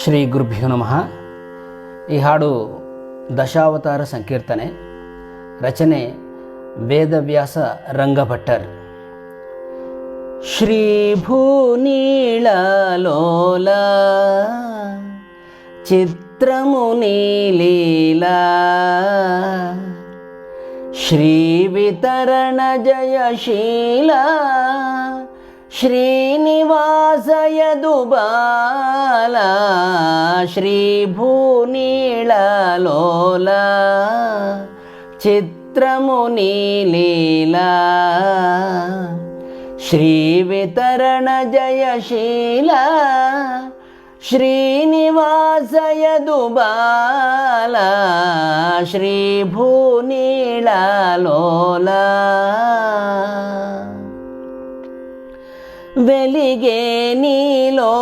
ಶ್ರೀ ಗುರುಭ್ಯೋ ನಮಃ. ಈ ಹಾಡು ದಶಾವತಾರ ಸಂಕೀರ್ತನೆ. ರಚನೆ ವೇದವ್ಯಾಸ ರಂಗಭಟ್ಟರ್. ಶ್ರೀಭೂನೀಳಲೋಲ ಚಿತ್ರಮುನೀಲೀಲಾ ಶ್ರೀ ವಿತರಣ ಜಯಶೀಲಾ వితరణ జయశీల శ్రీనివాసయదు బాల చిత్రముని లీలా శ్రీ వితరణ జయశీల శ్రీనివాసయదు బాల వెలిగే నీలో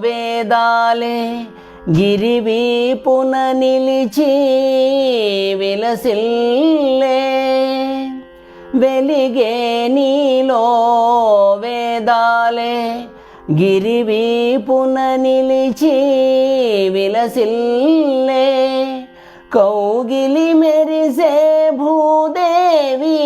వేదాలే గిరివీపున నిలిచి విలసిల్లే. వెలిగే నీలో వేదాలే గిరివీపున నిలిచి విలసిల్లే. కౌగిలి మెరిసే భూదేవీ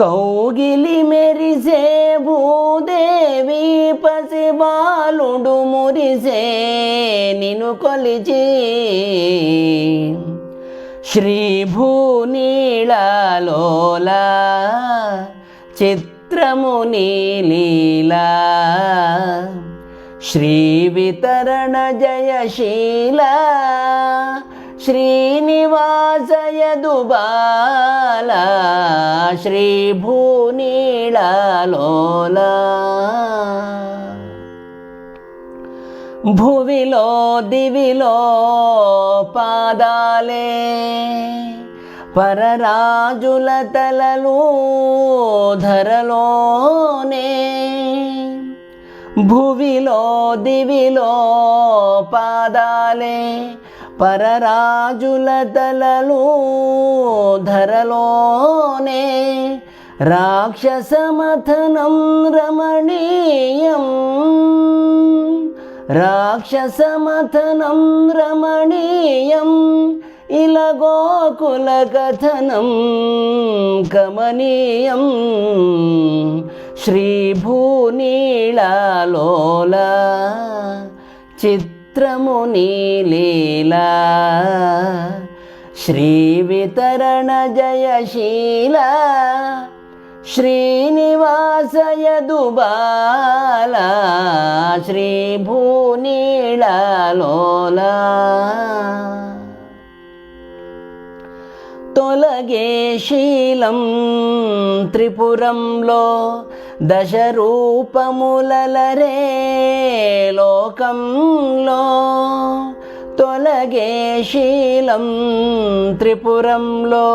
కౌగిలి మెరిసే భూదేవి పసిబాలుడు మురిసే నిను కొలిచి. శ్రీ భూనీళలోల చిత్రముని లీలా శ్రీ వితరణ జయశీలా శ్రీనివాసయదు బాల శ్రీభూనీళలోల. భువిలో దివిలో పాదాలే పరరాజుల తలలు ధరలోనే. భువిలో దివిలో పాదాలే పరరాజుల తలలు ధరలోనే రాక్షసమథనం రమణీయం. రాక్షసమథనం రమణీయం. ఇలగోకుల కథనం కమనీయం శ్రీభూనీళలోల చిత్ చిత్రముని లీలా శ్రీ వితరణ జయశీల. శ్రీనివాసయ దుబాల. శ్రీ భూనీళలోల తొలగే శీలం త్రిపురంలో దశ రూపములలరే లోకంలో తొలగే శీలం త్రిపురంలో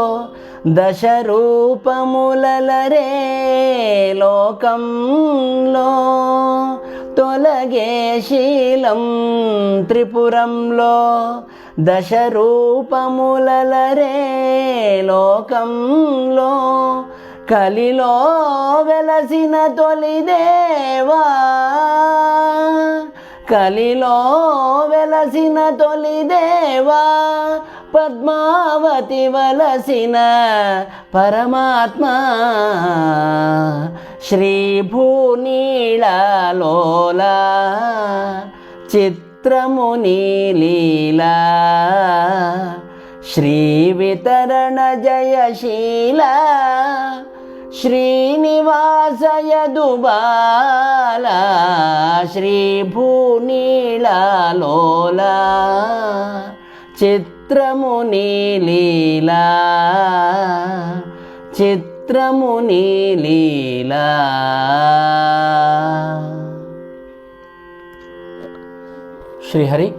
దశ రూపములలరే లోకంలో తొలగే శీలం త్రిపురంలో దశ రూపములలరే లోకంలో కలిలో వెలసిన తొలిదేవా కలిలో వెలసిన తొలిదేవా పద్మావతి వలసిన పరమాత్మ. శ్రీ భూనీళలోల చిత్రముని లీలా. శ్రీ వితరణ జయశీల శ్రీనివాసయదు బాల శ్రీ భూనీళలోల చిత్రముని లీలా చిత్రముని లీలా. శ్రీహరి